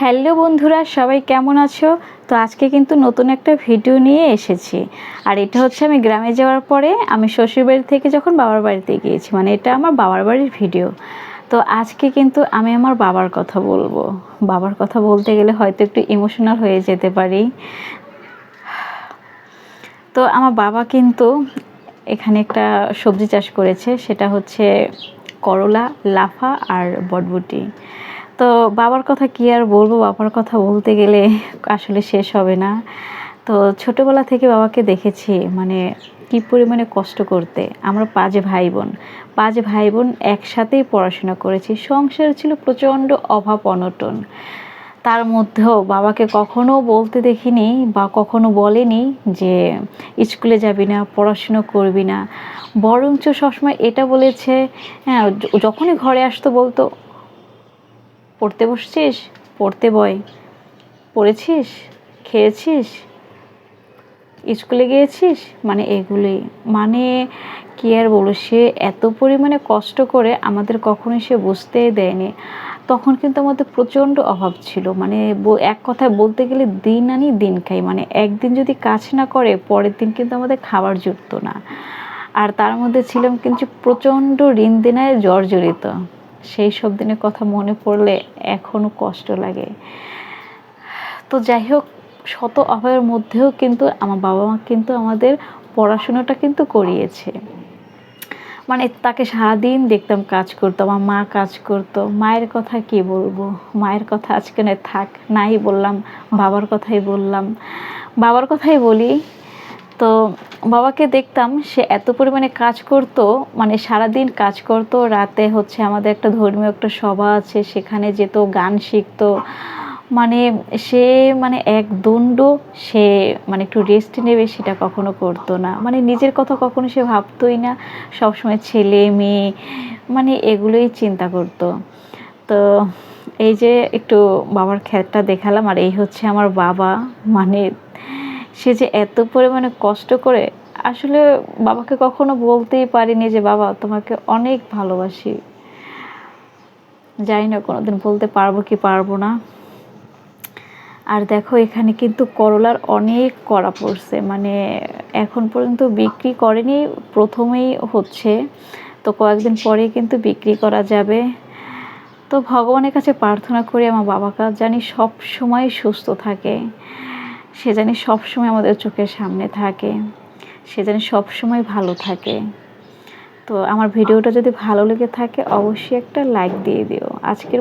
Hello বন্ধুরা, সবাই কেমন আছো? তো আজকে কিন্তু নতুন একটা ভিডিও নিয়ে এসেছি। আর এটা হচ্ছে আমি গ্রামে যাওয়ার পরে আমি শ্বশুর বাড়ি থেকে যখন বাবার বাড়িতে গিয়েছি মানে এটা আমার বাবার বাড়ির ভিডিও। তো আজকে কিন্তু আমি আমার বাবার কথা বলব। বাবার কথা বলতে গেলে হয়তো একটু ইমোশনাল হয়ে যেতে পারি। তো আমার বাবা কিন্তু এখানে একটা সবজি চাষ করেছে, সেটা হচ্ছে করলা, লাফা আর বটবুটি। তো বাবার কথা কি আর বলব? বাবার কথা বলতে গেলে আসলে শেষ হবে না। তো ছোটোবেলা থেকে বাবাকে দেখেছি মানে কী পরিমাণে কষ্ট করতে। আমরা পাঁচ ভাই বোন পাঁচ ভাই বোন একসাথেই পড়াশোনা করেছি। সংসার ছিল প্রচণ্ড অভাব, অনটন। তার মধ্যেও বাবাকে কখনো বলতে দেখিনি বা কখনো বলেনি যে, স্কুলে যাবি না, পড়াশুনো করবি না। বরঞ্চ সবসময় এটা বলেছে হ্যাঁ যখনই ঘরে আসতো বলতো পড়তে বসছিস? পড়তে বয় পড়েছিস? খেয়েছিস? স্কুলে গিয়েছিস? মানে এগুলোই। মানে কি আর বলো সে এত পরিমাণে কষ্ট করে আমাদের কখনোই সে বুঝতেই দেয়নি। তখন কিন্তু আমাদের প্রচণ্ড অভাব ছিল। মানে এক কথায় বলতে গেলে দিন আনি দিন খাই। মানে একদিন যদি কাজ না করে, পরের দিন কিন্তু আমাদের খাবার জুটতো না। আর তার মধ্যে ছিলাম কিন্তু প্রচণ্ড ঋণ দেনায় জর্জরিত সেই সব দিনের কথা মনে পড়লে এখনও কষ্ট লাগে। তো যাই হোক, শত অভাবের মধ্যেও কিন্তু আমার বাবা মা কিন্তু আমাদের পড়াশোনাটা কিন্তু করিয়েছে। মানে তাকে সারাদিন দেখতাম কাজ করতো, আমার মা কাজ করতো। মায়ের কথা কি বলব? মায়ের কথা আজকে না থাক, নাই বললাম, বাবার কথাই বললাম। বাবার কথাই বলি তো বাবাকে দেখতাম, সে এত পরিমাণে কাজ করতো মানে সারাদিন কাজ করতো, রাতে হচ্ছে আমাদের একটা ধর্মীয় একটা সভা আছে, সেখানে যেত, গান শিখতো। মানে সে মানে এক দণ্ড সে মানে একটু রেস্ট নেবে সেটা কখনো করতো না। মানে নিজের কথা কখনো সে ভাবতোই না, সবসময় ছেলে, মেয়ে মানে এগুলোই চিন্তা করতো। তো এই যে একটু বাবার খ্যাতটা দেখালাম, আর এই হচ্ছে আমার বাবা মানে সে যে এত পরিমাণে কষ্ট করে, আসলে বাবাকে কখনো বলতেই পারিনি যে, বাবা, তোমাকে অনেক ভালোবাসি। জানি না কোনোদিন বলতে পারব কি পারব না। আর দেখো, এখানে কিন্তু করলার অনেক করা পড়ছে। মানে এখন পর্যন্ত বিক্রি করেনি, প্রথমেই হচ্ছে। তো কয়েকদিন পরে কিন্তু বিক্রি করা যাবে। তো ভগবানের কাছে প্রার্থনা করি, আমার বাবাকে জানি সব সময় সুস্থ থাকে। সে জানি সবসময় আমাদের চোখের সামনে থাকে। সে জানি সবসময় ভালো থাকে। তো আমার ভিডিওটা যদি ভালো লেগে থাকে, অবশ্যই একটা লাইক দিয়ে দিও। আজকের